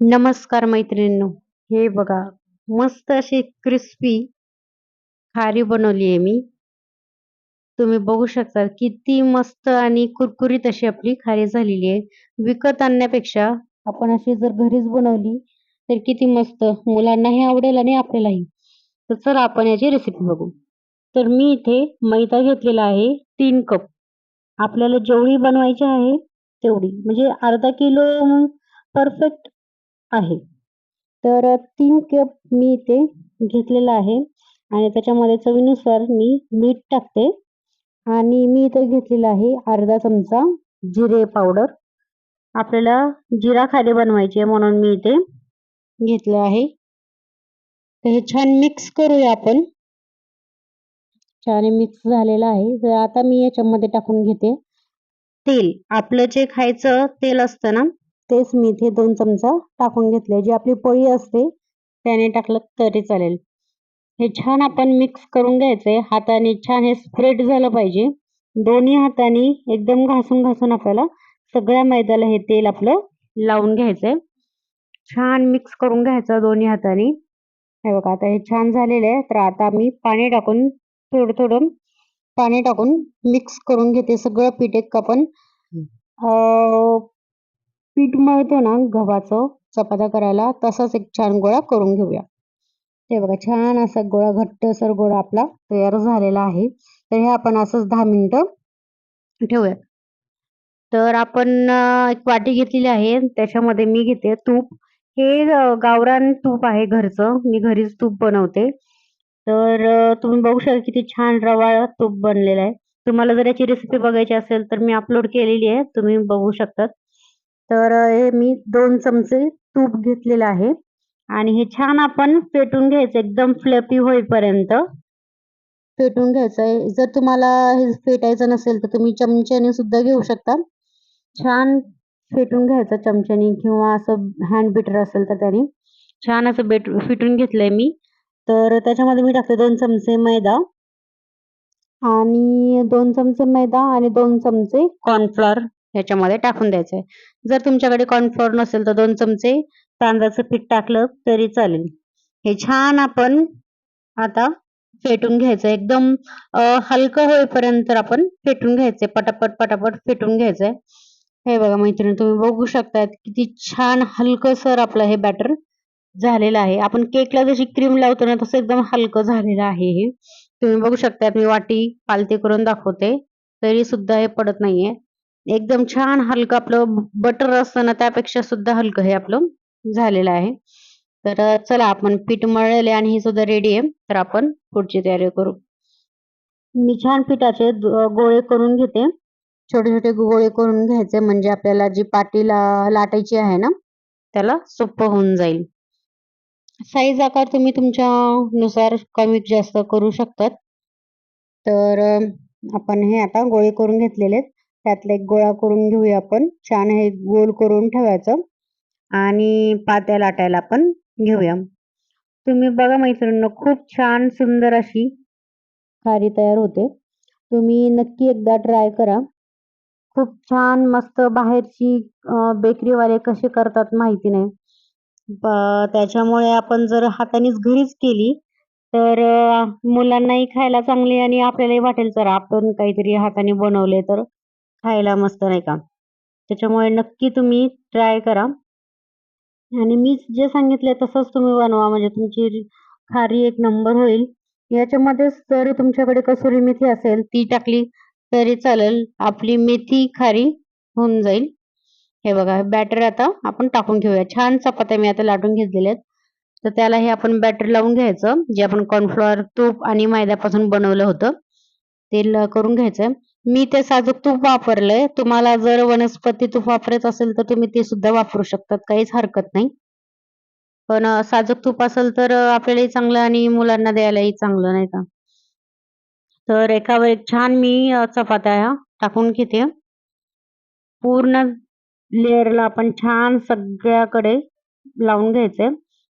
नमस्कार मैत्रिणींनो. हे बघा मस्त अशी क्रिस्पी खारी बनवली आहे मी. तुम्ही बघू शकता किती मस्त आणि कुरकुरीत अशी आपली खारी झालेली आहे विकत आणण्यापेक्षा आपण अशी जर घरीच बनवली तर किती मस्त. मुलांनाही आवडेल आणि आपल्यालाही. तर चला आपण याची रेसिपी बघू. तर मी इथे मैदा घेतलेला आहे तीन कप आपल्याला जेवढी बनवायची आहे तेवढी. म्हणजे अर्धा किलो परफेक्ट आहे. तर तीन कप मी इथे घेतलेला आहे आणि त्याच्यामध्ये चवीनुसार मी मीठ टाकते आणि मी इथे घेतलेला आहे अर्धा चमचा जिरे पावडर आपल्याला जिरा खाली बनवायचे म्हणून मी इथे घेतलं आहे. तर हे छान मिक्स करूया आपण. छान मिक्स झालेलं आहे. तर आता मी याच्यामध्ये टाकून घेते. तेल. आपलं जे खायचं तेल असतं ना तेच मी इथे दोन चमचा टाकून घेतले. जी आपली पोळी असते त्याने टाकलं तरी चालेल. हे छान आपण मिक्स करून घ्यायचंय हाताने छान हे स्प्रेड झालं पाहिजे. दोन्ही हाताने एकदम घासून घासून आपल्याला सगळ्या मैद्याला हे तेल आपलं लावून घ्यायचंय. छान मिक्स करून घ्यायचं दोन्ही हाताने. हे बघा आता हे छान झालेलं आहे. तर आता मी पाणी टाकून थोडं थोडं पाणी टाकून मिक्स करून घेते. सगळं पीठ एक आपण पीठ मळतो ना गव्हाचं चपात्या करायला तसाच एक छान गोळा करून घेऊया. ते बघा छान असा गोळा घट्टसर गोळा आपला तयार झालेला आहे. तर हे आपण असंच दहा मिनिटं ठेवूया. तर आपण एक वाटी घेतलेली आहे त्याच्यामध्ये मी घेते तूप. हे गावरान तूप आहे घरचं. मी घरीच तूप बनवते. तर तुम्ही बघू शकता किती छान रवा तूप बनलेला आहे. तुम्हाला जर याची रेसिपी बघायची असेल तर मी अपलोड केलेली आहे. तुम्ही बघू शकतात तर हे मी दोन चमचे तूप घेतलेलं आहे. आणि हे छान आपण फेटून घ्यायचं एकदम फ्लपी होईपर्यंत. फेटून घ्यायचं जर तुम्हाला हे फेटायचं नसेल तर तुम्ही चमच्याने सुद्धा घेऊ शकता. छान फेटून घ्यायचं चमच्याने किंवा असं हँड बिटर असेल तर त्याने. छान असं बेट फिटून घेतलंय मी. तर त्याच्यामध्ये मी टाकते दोन चमचे मैदा. आणि दोन चमचे मैदा आणि दोन चमचे कॉर्नफ्लॉर ह्याच्यामध्ये टाकून द्यायचं जर तुमच्याकडे कॉर्नफ्लोअर नसेल तर दोन चमचे तांदळाचं पीठ टाकलं तरी चालेल. हे छान आपण आता फेटून घ्यायचं एकदम हलकं होईपर्यंत आपण फेटून घ्यायचंय. पटापट पटापट फेटून घ्यायचंय. हे बघा मैत्रिणी तुम्ही बघू शकता किती छान हलकसर आपलं हे बॅटर झालेलं आहे. आपण केकला जशी क्रीम लावतो ना तसं एकदम हलकं झालेलं आहे हे. तुम्ही बघू शकता मी वाटी पालती करून दाखवते. तरी सुद्धा हे पडत नाहीये. एकदम छान हलकं आपलं बटर असतं ना त्यापेक्षा सुद्धा हलकं हे आपलं झालेलं आहे. तर चला आपण पीठ मळलेले आणि हे सुद्धा रेडी आहे. तर आपण पुढची तयारी करू. मी छान पिठाचे गोळे करून घेते. छोटे छोटे गोळे करून घ्यायचे म्हणजे आपल्याला जी पाटीला लाटायची आहे ना त्याला सोपं होऊन जाईल. साईज आकार तुम्ही तुमच्या नुसार कमी जास्त करू शकतात. तर आपण हे आता गोळे करून घेतलेले आहेत. त्यातला एक गोळा करून घेऊया आपण. छान हे गोल करून ठेवायचं. आणि पात्या लाटायला आपण घेऊया. तुम्ही बघा मैत्रिणींनो खूप छान सुंदर अशी खारी तयार होते. तुम्ही नक्की एकदा ट्राय करा. खूप छान मस्त बाहेरची बेकरीवाले कसे करतात माहिती नाही. त्याच्यामुळे आपण जर हातानेच घरीच केली तर मुलांनाही खायला चांगली आणि आपल्यालाही वाटेल. जर आपण काहीतरी हाताने बनवले तर खायला मस्त नाही का? त्याच्यामुळे नक्की तुम्ही ट्राय करा. आणि मी जे सांगितले तसंच तुम्ही बनवा. म्हणजे तुमची खारी एक नंबर होईल याच्यामध्येच जर तुमच्याकडे कसुरी मेथी असेल ती टाकली तरी चालेल. आपली मेथी खारी होऊन जाईल. हे बघा बॅटर आता आपण टाकून घेऊया. छान चपात्या मी आता लाटून घेतलेल्या आहेत. तर त्याला हे आपण बॅटर लावून घ्यायचं. जे आपण कॉर्नफ्लॉवर तूप आणि मैद्यापासून बनवलं होतं ते करून घ्यायचं मी ते साजूक तूप वापरलंय. तुम्हाला जर वनस्पती तूप वापरायचं असेल तर तुम्ही ते सुद्धा वापरू शकतात. काहीच हरकत नाही. पण साजूक तूप असेल तर आपल्यालाही चांगलं आणि मुलांना द्यायलाही चांगलं नाही का? तर एकावर एक छान मी चपात्या टाकून घेते. पूर्ण लेअरला आपण छान सगळ्याकडे लावून घ्यायचे.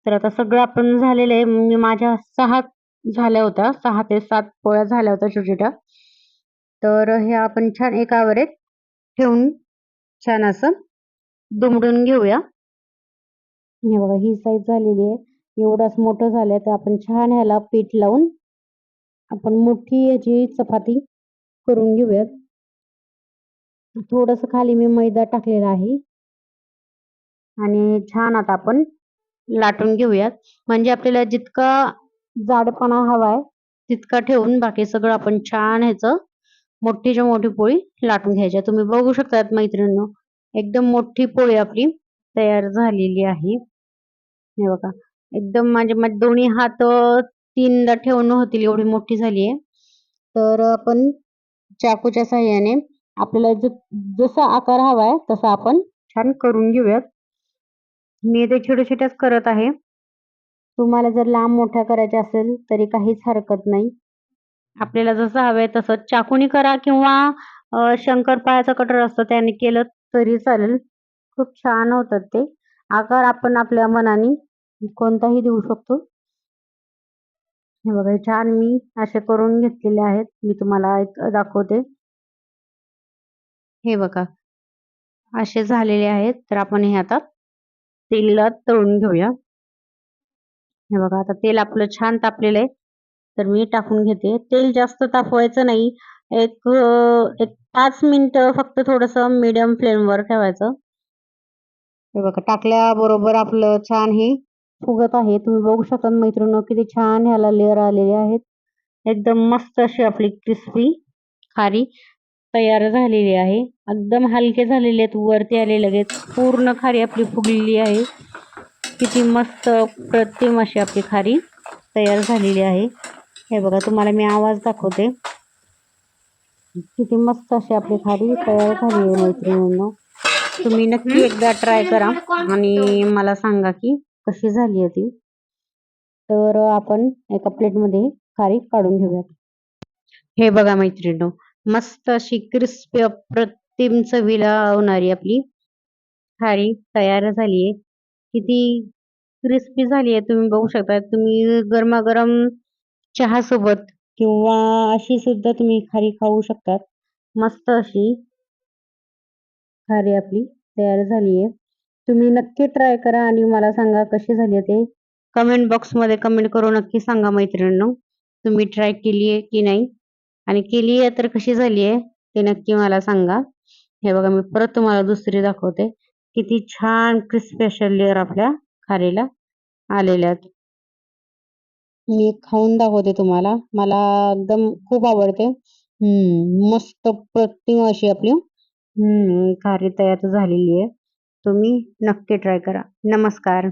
तर आता सगळं आपण झालेलं आहे. मी माझ्या सहा झाल्या होत्या. सहा ते सात पोळ्या झाल्या होत्या छोट्या छोट्या तर हे आपण छान एकावर एक ठेवून छान असं दुमडून घेऊया. हे बघा ही साईज झालेली आहे. एवढाच मोठं झालंय तर आपण छान ह्याला पीठ लावून आपण मोठी याची चपाती करून घेऊयात. थोडस खाली मी मैदा टाकलेला आहे. आणि छान आता आपण लाटून घेऊयात. म्हणजे आपल्याला जितका जाडपणा हवाय तितका ठेवून बाकी सगळं आपण छान ह्याचं मोठीच्या मोठी पोळी लाटून घ्यायची. तुम्ही बघू शकतात मैत्रिणींनो एकदम मोठी पोळी आपली तयार झालेली आहे. हे बघा एकदम माझे माझे दोन्ही हात तीनदा ठेवणं होतील एवढी मोठी झाली आहे. तर आपण चाकूच्या साह्याने आपल्याला ज जसा आकार हवाय तसा आपण छान करून घेऊयात. मी ते छोट्या छोट्याच करत आहे. तुम्हाला जर लांब मोठ्या करायच्या असेल तरी काहीच हरकत नाही. आपल्याला जसं हवंय तसं. चाकूनी करा किंवा शंकरपाळ्याचं कटर असतं त्याने केलं तरी चालेल. खूप छान होतात ते. आकार आपण आपल्या मनाने कोणताही देऊ शकतो. हे बघा छान मी असे करून घेतलेले आहेत. मी तुम्हाला एक दाखवते. हे बघा. असे झालेले आहेत. तर आपण हे आता तेलात तळून घेऊया. हे बघा आता तेल आपलं छान तापलेलं आहे. तर मी टाकून घेते. तेल जास्त तापवायचं नाही. एक एक पाच मिनटं फक्त थोडस मीडियम फ्लेमवर ठेवायचं. हे बघा टाकल्याबरोबर आपलं छान हे फुगत आहे. तुम्ही बघू शकता मैत्रिणी किती छान ह्याला लेअर आलेले आहेत. एकदम मस्त अशी आपली क्रिस्पी खारी तयार झालेली आहे. एकदम हलके झालेले आहेत वरती आले लगेच. पूर्ण खारी आपली फुगलेली आहे. किती मस्त प्रतिम अशी आपली खारी तयार झालेली आहे. हे बघा तुम्हाला मी आवाज दाखवते. किती मस्त अशी आपली खारी तयार झाली आहे मैत्रिणींना. तुम्ही नक्की एकदा ट्राय करा आणि मला सांगा की कशी झाली आहे ती. तर आपण एका प्लेटमध्ये खारी काढून घेऊयात. हे बघा मैत्रिणी मस्त अशी क्रिस्पी अप्रतिम चवीला होणारी आपली खारी तयार झाली आहे. किती क्रिस्पी झाली आहे तुम्ही बघू शकता. तुम्ही गरमागरम चहा सोबत किंवा अशी सुद्धा तुम्ही खारी खाऊ शकतात. मस्त अशी खारी आपली तयार झाली आहे तुम्ही नक्की ट्राय करा आणि मला सांगा कशी झाली ते. कमेंट बॉक्समध्ये कमेंट करून नक्की सांगा मैत्रिणींनो. तुम्ही ट्राय केली आहे की नाही? आणि केली आहे तर कशी झाली आहे ते नक्की मला सांगा. हे बघा मी परत तुम्हाला दुसरी दाखवते. किती छान क्रिस्पी अशा लेअर आपल्या खारीला आलेल्या आहेत. मी खाऊन दाखवते तुम्हाला. मला एकदम खूप आवडते. हम्म मस्त प्रतिम अशी आपली. हम्म खारी तयार झालेली आहे. तुम्ही नक्की ट्राय करा. नमस्कार.